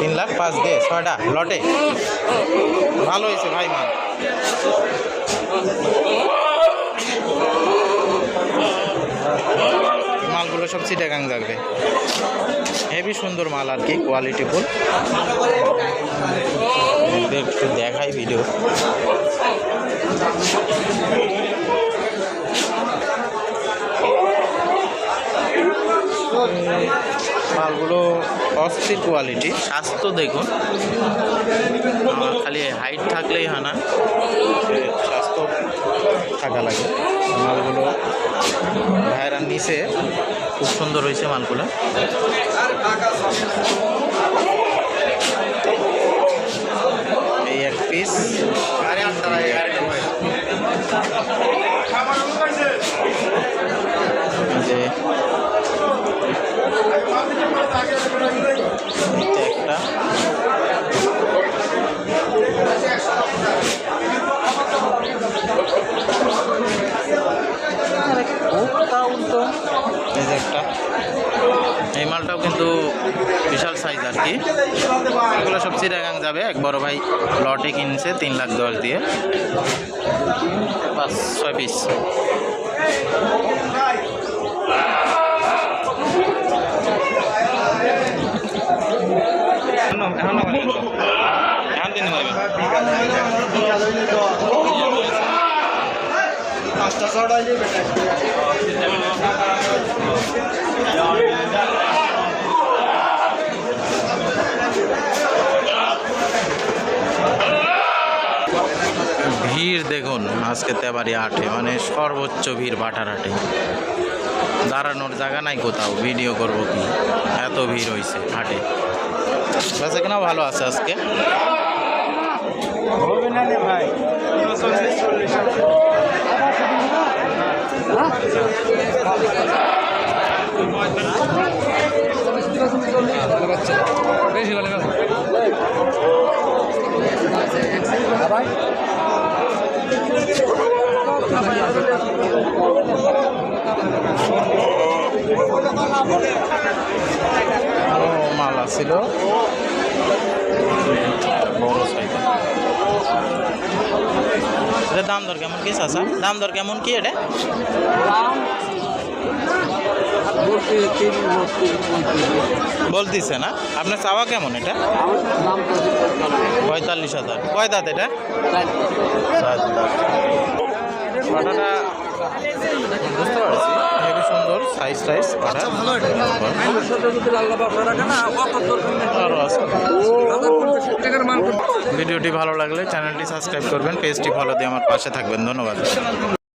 তিন লাখ পাঁচ দিয়ে ছয়টা লটে। ভালো হয়েছে ভাই মাল। মালগুলো সব চিটাগাং যাবে। হেভি সুন্দর মাল আর কি কোয়ালিটি ফুল একটু দেখাই ভিডিও মালগুলো অস্থির কোয়ালিটি স্বাস্থ্য দেখুন। খালি হাইট থাকলেই হয় না। স্বাস্থ্য থাকা লাগে। মালগুলো ভাইরা নিচে খুব সুন্দর হয়েছে মালগুলো এই এক পিস যে এটা একটা এই একটা এই মালটাও কিন্তু বিশাল সাইজ আর কি। এগুলো সব চিরাগাং যাবে। এক বড় ভাই লটে কিনছে, তিন লাখ দশ দিয়ে। পাঁচ, ছয় পিস ভিড় দেখুন আজকে তেবারি হাটে মানে সর্বোচ্চ ভিড় বাটার হাটে। দাঁড়ানোর জায়গা নাই কোথাও, ভিডিও করব কি? এত ভিড় হয়েছে হাটে। বেচা ভালো আছে আজকে হবে না রে ভাই বড় সাইজ এটা দাম দর কেমন কি চাচা দাম দর কেমন কি এটা বলতিছে না? আপনার চাওয়া কেমন এটা? পঁয়তাল্লিশ হাজার। কয় দাঁত এটা? পাটাটা বুঝতে পারছি। হেবি সুন্দর সাইজ টাইজ পাটা আরও আছে। ভিডিওটি ভালো লাগলে চ্যানেলটি সাবস্ক্রাইব করবেন পেজটি ফলো দিয়ে আমার পাশে থাকবেন। ধন্যবাদ।